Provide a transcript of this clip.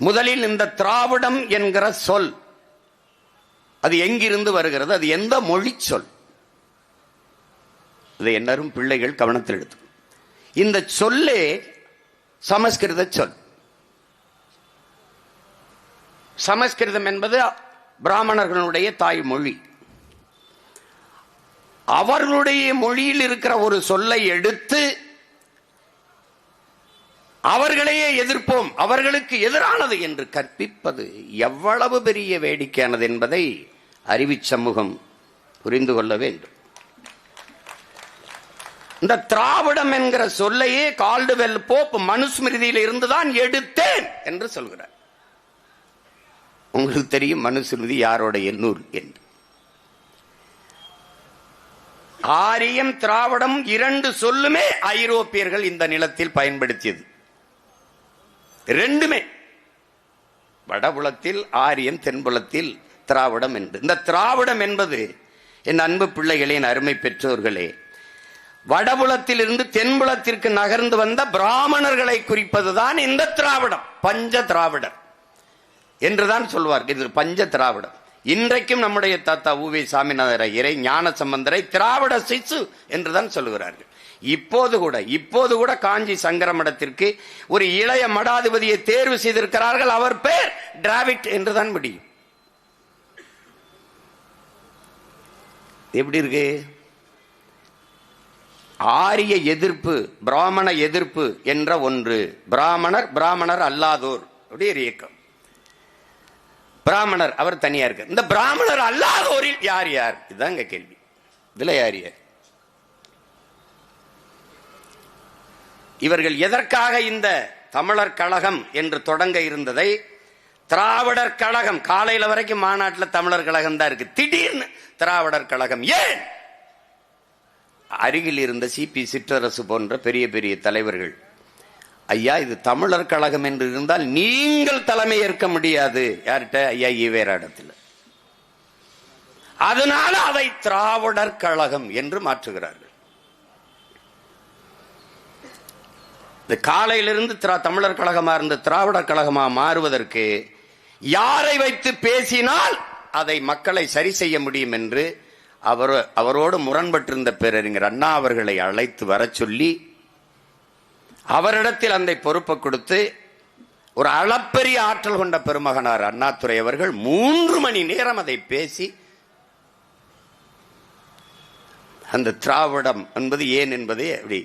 முதலில் இந்த திராவிடம் என்கிற சொல். அது எங்கிருந்து வருகிறது? அது எந்த மொழி சொல்? இதை எல்லாரும் பிள்ளைகள் கவனத்தில் எடுத்து இந்த சொல்லே சமஸ்கிருத சொல். சமஸ்கிருதம் என்பது பிராமணர்களுடைய தாய்மொழி. அவர்களுடைய மொழியில் இருக்கிற ஒரு சொல்லை எடுத்து அவர்களையே எதிர்ப்போம். அவர்களுக்கு எதிரானது என்று கற்பிப்பது எவ்வளவு பெரிய வேடிக்கையானது என்பதை அறிவி சமூகம் புரிந்து கொள்ள வேண்டும். இந்த திராவிடம் என்கிற சொல்லையே கால்டுவெல் போப் மனுஸ்மிருதியில் இருந்துதான் எடுத்தேன் என்று சொல்கிறார். உங்களுக்கு தெரியும் மனுஸ்மிருதி யாரோடைய நூல் என்று. ஆரியம் திராவிடம் இரண்டு சொல்லுமே ஐரோப்பியர்கள் இந்த நிலத்தில் பயன்படுத்தியது. ரெண்டுமே. வடபுலத்தில் ஆரியம் தென்புலத்தில் திராவிடம் என்று. இந்த திராவிடம் என்பது என் அன்பு பிள்ளைகளின் அருமை பெற்றோர்களே வடபுலத்திலிருந்து தென்புலத்திற்கு நகர்ந்து வந்த பிராமணர்களை குறிப்பதுதான் இந்த திராவிடம் பஞ்ச திராவிடர் என்றுதான் சொல்வார்கள். இது பஞ்ச திராவிடம். இன்றைக்கும் நம்முடைய தாத்தா ஊவே சாமிநாதர் ஐயரை ஞான சம்பந்தரை திராவிட சிசு என்றுதான் சொல்லுகிறார்கள். இப்போது கூட இப்போது கூட காஞ்சி சங்கர மடத்திற்கு ஒரு இளைய மடாதிபதியை தேர்வு செய்திருக்கிறார்கள். அவர் பேர் டிராவிட் என்றுதான் முடியும். எப்படி இருக்கு? ஆரிய எதிர்ப்பு பிராமண எதிர்ப்பு என்ற ஒன்று. பிராமணர் பிராமணர் அல்லாதோர். அப்படி ஒரு இயக்கம். பிராமணர் அவர் தனியா இருக்கார். இந்த பிராமணர் அல்லாதோரில் யார் யார்? இதுதாங்க கேள்வி. இதுல யார் யார்? இவர்கள் எதற்காக இந்த தமிழர் கழகம் என்று தொடங்க இருந்ததை? திராவிடர் கழகம் காலையில வரைக்கும் மாநாட்டில் தமிழர் கழகம் தான் இருக்கு. திடீர்னு திராவிடர் கழகம். ஏன்? அருகில் இருந்த சிபி சிற்றரசு போன்ற பெரிய பெரிய தலைவர்கள் ஐயா இது தமிழர் கழகம் என்று இருந்தால் நீங்கள் தலைமை ஏற்க முடியாது. யார்கிட்ட? ஐயா ஈவேராடத்தில். அதனால அதை திராவிடர் கழகம் என்று மாற்றுகிறார்கள். இந்த காலையிலிருந்து திரா- தமிழர் கழகமா இருந்த திராவிடர் கழகமா மாறுவதற்கு யாரை வைத்து பேசினால் அதை மக்களை சரி செய்ய முடியும் என்று அவர் அவரோடு முரண்பட்டிருந்த பேரறிஞர் அண்ணா அவர்களை அழைத்து வரச் சொல்லி அவரிடத்தில் அந்த பொறுப்பை கொடுத்து ஒரு அளப்பெரிய ஆற்றல் கொண்ட பெருமகனார் அண்ணாத்துறை அவர்கள் மூன்று மணி நேரம் அதை பேசி அந்த திராவிடம் என்பது ஏன் என்பதை அப்படி